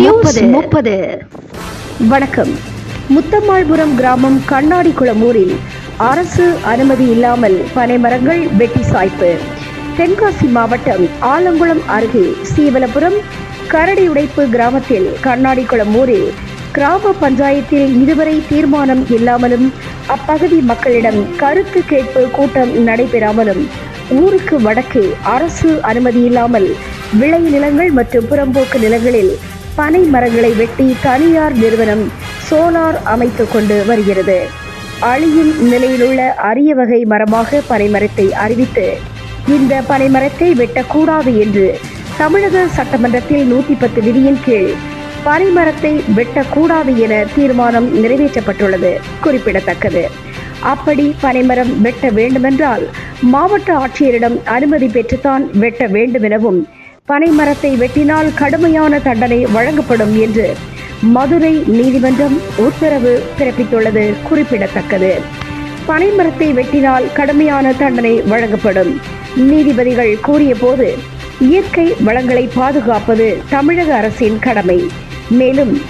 முப்பது. முப்பது. வணக்கம். முத்தம்மாள்புரம் கிராமம் கண்ணாடிக்குளம் ஊரில் அரசு அனுமதி இல்லாமல் பனைமரங்கள் வெட்டி சாய்ப்பு. தென்காசி மாவட்டம் ஆலங்குளம் அருகே சீவலபுரம் கரடி உடைப்பு கிராமத்தில் கண்ணாடிக்குளம் ஊரில் கிராம பஞ்சாயத்தில் இதுவரை தீர்மானம் இல்லாமலும் அப்பகுதி மக்களிடம் கருத்து கேட்பு கூட்டம் நடைபெறாமலும் ஊருக்கு வடக்கே அரசு அனுமதி இல்லாமல் விளை நிலங்கள் மற்றும் புறம்போக்கு நிலங்களில் பனை மரங்களை வெட்டி தனியார் நிறுவனம் சோலார் அமைத்து கொண்டு வருகிறது. அழியும் நிலையிலுள்ள அரிய வகை மரமாக பனைமரத்தை அறிவித்து இந்த பனைமரத்தை வெட்டக்கூடாது என்று தமிழக சட்டமன்றத்தில் நூத்தி பத்து விதியின் கீழ் பனைமரத்தை வெட்டக்கூடாது என தீர்மானம் நிறைவேற்றப்பட்டுள்ளது. குறிப்பிடத்தக்கது. அப்படி பனைமரம் வெட்ட வேண்டுமென்றால் மாவட்ட ஆட்சியரிடம் அனுமதி பெற்றுத்தான் வெட்ட வேண்டும் எனவும் பனைமரத்தை வெட்டினால் கடுமையான தண்டனை வழங்கப்படும் என்று மதுரை நீதிமன்றம் உத்தரவு பிறப்பித்துள்ளது குறிப்பிடத்தக்கது. பனைமரத்தை வெட்டினால் கடுமையான தண்டனை வழங்கப்படும். நீதிபதிகள் கூறிய போது இயற்கை வளங்களை பாதுகாப்பது தமிழக அரசின் கடமை. மேலும்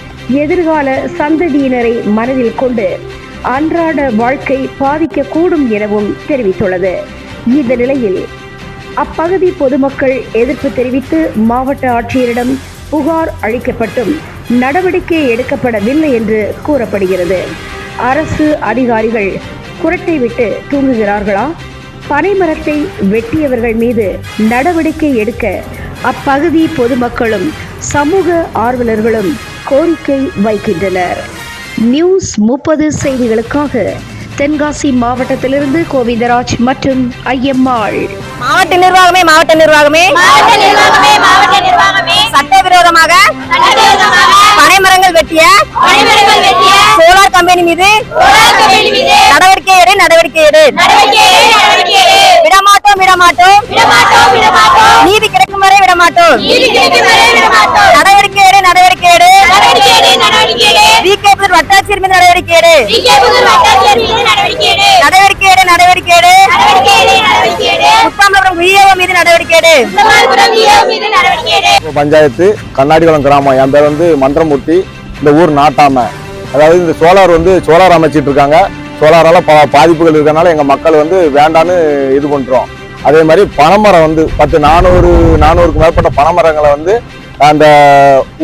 எதிர்கால சந்ததியினரை மனதில் கொண்டு அன்றாட வாழ்க்கை பாதிக்கக்கூடும் எனவும் தெரிவித்துள்ளது. இந்த நிலையில் அப்பகுதி பொதுமக்கள் எதிர்ப்பு தெரிவித்து மாவட்ட ஆட்சியரிடம் புகார் அளிக்கப்பட்டும். நடவடிக்கை எடுக்கப்படவில்லை என்று கூறப்படுகிறது. அரசு அதிகாரிகள் குரட்டை விட்டு தூங்குகிறார்களா? பனைமரத்தை வெட்டியவர்கள் மீது நடவடிக்கை எடுக்க அப்பகுதி பொதுமக்களும் சமூக ஆர்வலர்களும் கோரிக்கை வைக்கின்றனர். நியூஸ் முப்பது செய்திகளுக்காக தென்காசி மாவட்டத்திலிருந்து கோவிந்தராஜ் மற்றும் ஐயம்மாள். மாவட்ட நிர்வாகமே மாவட்ட நிர்வாகமே. மாவட்ட நிர்வாகமே மாவட்ட நிர்வாகமே. சட்டவிரோதமாக பனைமரங்கள் வெட்டிய பணிமரங்கள் வெட்டிய சோலார் கம்பெனி மீது சோலார் கம்பெனி மீது நடவடிக்கை எடு நடவடிக்கை எடு. நடவடிக்கை எடு, நடவடிக்கை எடு. விடமாட்டோம் விடமாட்டோம். விடமாட்டோம் விடமாட்டோம். நீதி கிடைக்கும் வரை விடமாட்டோம். நீதி கிடைக்கும் வரை விடமாட்டோம். நடவடிக்கை எடு நடவடிக்கை எடு. நடவடிக்கை எடு, நடவடிக்கை எடு. வி கே புதூர் வட்டாட்சியர் மீது நடவடிக்கை எடு. நடவடிக்கை எடு நடவடிக்கை எடு நடவடிக்கை எடு, நடவடிக்கை எடு. முத்தாமபுரம் விஏஓ மீது நடவடிக்கை எடு. பஞ்சாயத்து கண்ணாடிக்குளம் கிராமம். என் பேர் வந்து மந்திரமூர்த்தி. இந்த ஊர் நாட்டாம. அதாவது இந்த சோலார் வந்து சோலார் அமைச்சிட்டு இருக்காங்க சோலாரால பல பாதிப்புகள் இருக்கறனால எங்க மக்கள் வந்து வேண்டான்னு இது பண்றோம். அதே மாதிரி பனைமரம் வந்து பத்து நானூறு நானூறுக்கு மேற்பட்ட பனைமரங்களை வந்து அந்த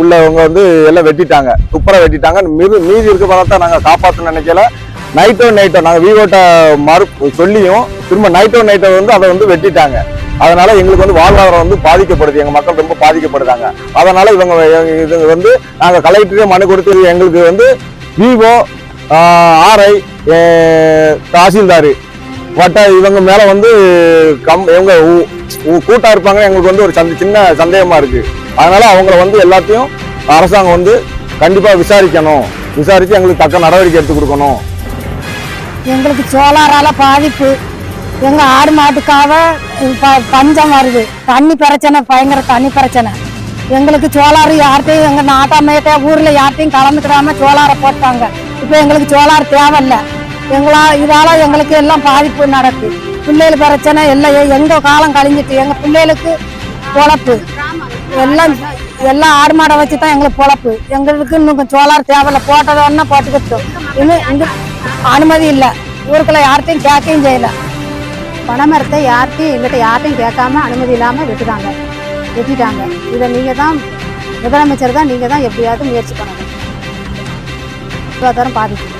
உள்ளவங்க வந்து எல்லாம் வெட்டிட்டாங்க. துப்புரை வெட்டிட்டாங்க. மீது மீதி இருக்க பணத்தை நாங்கள் காப்பாற்ற நினைக்கல நைட்டோ நைட்டோ நாங்கள் வீவோட்ட மறு சொல்லியும் திரும்ப நைட்டோ நைட்டோ வந்து அதை வந்து வெட்டிட்டாங்க. அதனால எங்களுக்கு வந்து வாழ்வாதாரம் வந்து பாதிக்கப்படுது. எங்க மக்கள் ரொம்ப பாதிக்கப்படுதாங்க அதனால இவங்க எங்க- இது வந்து நாங்க கலெக்டரே மனு கொடுத்து எங்களுக்கு வந்து விவோ ஆர்ஐ தாசில்தார் வட்ட இவங்க மேல வந்து கம் இவங்க கூட்டா இருப்பாங்க. எங்களுக்கு வந்து ஒரு சந்த சின்ன சந்தேகமா இருக்கு. அதனால அவங்கள வந்து எல்லாத்தையும் அரசாங்கம் வந்து கண்டிப்பா விசாரிக்கணும். விசாரிச்சு எங்களுக்கு தக்க நடவடிக்கை எடுத்து கொடுக்கணும். எங்களுக்கு சோலாரால பாதிப்பு. எங்க ஆடு மாட்டுக்காக ப- பஞ்சம் வருது. தண்ணி பிரச்சனை பயங்கர தண்ணி பிரச்சனை. எங்களுக்கு சோலார் யார்கிட்டையும் எங்க நாட்டாமையிட்ட ஊர்ல யார்கிட்டையும் கலந்துக்கிடாம சோலாரை போட்டாங்க. இப்போ எங்களுக்கு சோலார் தேவையில்ல. எங்களா இதால எங்களுக்கு எல்லாம் பாதிப்பு நடக்கு. பிள்ளைகள் பிரச்சனை எல்லாம் எங்க காலம் கழிஞ்சிட்டு எங்க பிள்ளைகளுக்கு பொழப்பு. எல்லாம் எல்லாம் ஆடு மாடை வச்சு தான் எங்களுக்கு பொழப்பு. எங்களுக்கு இன்னும் சோலார் தேவையில்ல. போட்டதோன்னா போட்டுக்கிட்டோம். இன்னும் இங்க அனுமதி இல்லை. ஊருக்குள்ள யார்கிட்டையும் கேட்கவும் செய்யலை. பனைமரத்தை யார்கிட்டையும் எங்கிட்ட யார்கிட்டையும் கேட்காம அனுமதி இல்லாமல் வெட்டுறாங்க. வெட்டிட்டாங்க. இதை நீங்கள் தான் முதலமைச்சர் தான் நீங்கள் தான் எப்படியாவது முயற்சி பண்ணணும். சுகாதாரம் பாதிக்கும்